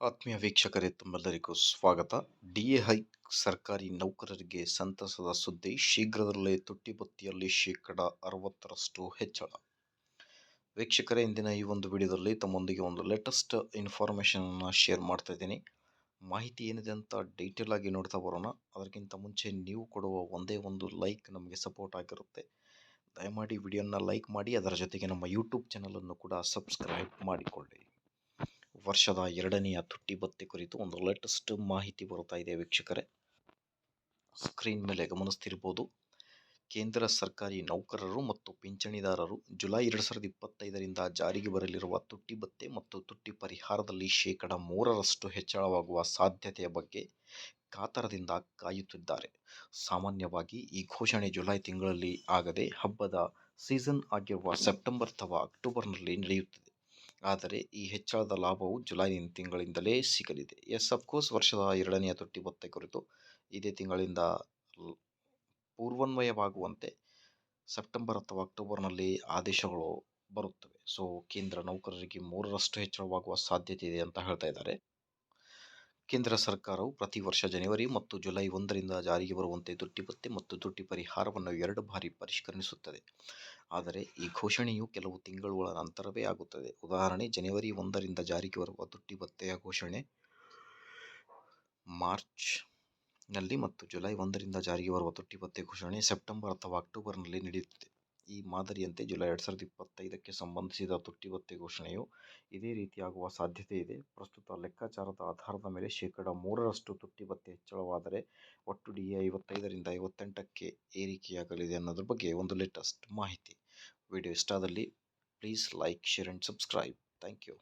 ಆತ್ಮೀಯ ವೀಕ್ಷಕರೇ, ತಮ್ಮೆಲ್ಲರಿಗೂ ಸ್ವಾಗತ. ಡಿ ಎ ಹೈಕ್ ಸರ್ಕಾರಿ ನೌಕರರಿಗೆ ಸಂತಸದ ಸುದ್ದಿ, ಶೀಘ್ರದಲ್ಲೇ ತುಟ್ಟಿಬತ್ತಿಯಲ್ಲಿ ಶೇಕಡ ಅರವತ್ತರಷ್ಟು ಹೆಚ್ಚಳ. ವೀಕ್ಷಕರೇ, ಇಂದಿನ ಈ ಒಂದು ವಿಡಿಯೋದಲ್ಲಿ ತಮ್ಮೊಂದಿಗೆ ಒಂದು ಲೇಟೆಸ್ಟ್ ಇನ್ಫಾರ್ಮೇಷನನ್ನು ಶೇರ್ ಮಾಡ್ತಾ ಇದ್ದೀನಿ. ಮಾಹಿತಿ ಏನಿದೆ ಅಂತ ಡೀಟೇಲ್ ಆಗಿ ನೋಡ್ತಾ ಬರೋಣ. ಅದಕ್ಕಿಂತ ಮುಂಚೆ ನೀವು ಕೊಡುವ ಒಂದೇ ಒಂದು ಲೈಕ್ ನಮಗೆ ಸಪೋರ್ಟ್ ಆಗಿರುತ್ತೆ. ದಯಮಾಡಿ ವಿಡಿಯೋನ ಲೈಕ್ ಮಾಡಿ, ಅದರ ಜೊತೆಗೆ ನಮ್ಮ ಯೂಟ್ಯೂಬ್ ಚಾನಲನ್ನು ಕೂಡ ಸಬ್ಸ್ಕ್ರೈಬ್ ಮಾಡಿಕೊಳ್ಳಿ. ವರ್ಷದ ಎರಡನೆಯ ತುಟ್ಟಿ ಭತ್ತೆ ಕುರಿತು ಒಂದು ಲೇಟೆಸ್ಟ್ ಮಾಹಿತಿ ಬರ್ತಾ ಇದೆ ವೀಕ್ಷಕರೇ. ಸ್ಕ್ರೀನ್ ಮೇಲೆ ಗಮನಿಸ್ತಿರ್ಬೋದು, ಕೇಂದ್ರ ಸರ್ಕಾರಿ ನೌಕರರು ಮತ್ತು ಪಿಂಚಣಿದಾರರು ಜುಲೈ ಎರಡು ಸಾವಿರದ ಇಪ್ಪತ್ತೈದರಿಂದ ಜಾರಿಗೆ ಬರಲಿರುವ ತುಟ್ಟಿ ಭತ್ತೆ ಮತ್ತು ತುಟ್ಟಿ ಪರಿಹಾರದಲ್ಲಿ ಶೇಕಡ ಮೂರರಷ್ಟು ಹೆಚ್ಚಳವಾಗುವ ಸಾಧ್ಯತೆಯ ಬಗ್ಗೆ ಕಾತರದಿಂದ ಕಾಯುತ್ತಿದ್ದಾರೆ. ಸಾಮಾನ್ಯವಾಗಿ ಈ ಘೋಷಣೆ ಜುಲೈ ತಿಂಗಳಲ್ಲಿ ಆಗದೆ ಹಬ್ಬದ ಸೀಸನ್ ಆಗಿರುವ ಸೆಪ್ಟೆಂಬರ್ ಅಥವಾ ಅಕ್ಟೋಬರ್ನಲ್ಲಿ ನಡೆಯುತ್ತದೆ. ಆದರೆ ಈ ಹೆಚ್ಚಳದ ಲಾಭವು ಜುಲೈ ತಿಂಗಳಿಂದಲೇ ಸಿಗಲಿದೆ. ಎಸ್ ಅಫ್ಕೋರ್ಸ್ ವರ್ಷದ ಎರಡನೆಯ ತೊಟ್ಟಿ ಭತ್ತ ಕುರಿತು ಇದೇ ತಿಂಗಳಿಂದ ಪೂರ್ವನ್ವಯವಾಗುವಂತೆ ಸೆಪ್ಟೆಂಬರ್ ಅಥವಾ ಅಕ್ಟೋಬರ್ನಲ್ಲಿ ಆದೇಶಗಳು ಬರುತ್ತವೆ. ಸೊ ಕೇಂದ್ರ ನೌಕರರಿಗೆ ಮೂರರಷ್ಟು ಹೆಚ್ಚಳವಾಗುವ ಸಾಧ್ಯತೆ ಇದೆ ಅಂತ ಹೇಳ್ತಾ ಇದ್ದಾರೆ. ಕೇಂದ್ರ ಸರ್ಕಾರವು ಪ್ರತಿ ವರ್ಷ ಜನವರಿ ಮತ್ತು ಜುಲೈ ಒಂದರಿಂದ ಜಾರಿಗೆ ಬರುವಂತೆ ತುಟ್ಟಿ ಭತ್ತೆ ಮತ್ತು ತುಟ್ಟಿ ಪರಿಹಾರವನ್ನು ಎರಡು ಬಾರಿ ಪರಿಷ್ಕರಿಸುತ್ತದೆ. ಆದರೆ ಈ ಘೋಷಣೆಯು ಕೆಲವು ತಿಂಗಳುಗಳ ನಂತರವೇ ಆಗುತ್ತದೆ. ಉದಾಹರಣೆ, ಜನವರಿ ಒಂದರಿಂದ ಜಾರಿಗೆ ಬರುವ ತುಟ್ಟಿ ಭತ್ಯೆಯ ಘೋಷಣೆ ಮಾರ್ಚ್ನಲ್ಲಿ ಮತ್ತು ಜುಲೈ ಒಂದರಿಂದ ಜಾರಿಗೆ ಬರುವ ತುಟ್ಟಿ ಭತ್ಯೆ ಘೋಷಣೆ ಸೆಪ್ಟೆಂಬರ್ ಅಥವಾ ಅಕ್ಟೋಬರ್ನಲ್ಲಿ ನಡೆಯುತ್ತದೆ. ಈ ಮಾದರಿಯಂತೆ ಜುಲೈ ಎರಡು ಸಾವಿರದ ಇಪ್ಪತ್ತೈದಕ್ಕೆ ಸಂಬಂಧಿಸಿದ ತುಟ್ಟಿ ಭತ್ಯೆ ಘೋಷಣೆಯು ಇದೇ ರೀತಿಯಾಗುವ ಸಾಧ್ಯತೆ ಇದೆ. ಪ್ರಸ್ತುತ ಲೆಕ್ಕಾಚಾರದ ಆಧಾರದ ಮೇಲೆ ಶೇಕಡ ಮೂರರಷ್ಟು ತುಟ್ಟಿ ಭತ್ಯೆ ಹೆಚ್ಚಳವಾದರೆ ಒಟ್ಟು ಡಿ ಐವತ್ತೈದರಿಂದ ಐವತ್ತೆಂಟಕ್ಕೆ ಏರಿಕೆಯಾಗಲಿದೆ ಅನ್ನೋದ್ರ ಬಗ್ಗೆ ಒಂದು ಲೇಟೆಸ್ಟ್ ಮಾಹಿತಿ. ವಿಡಿಯೋ ಇಷ್ಟ ಆದಲ್ಲಿ please like, share and subscribe. Thank you.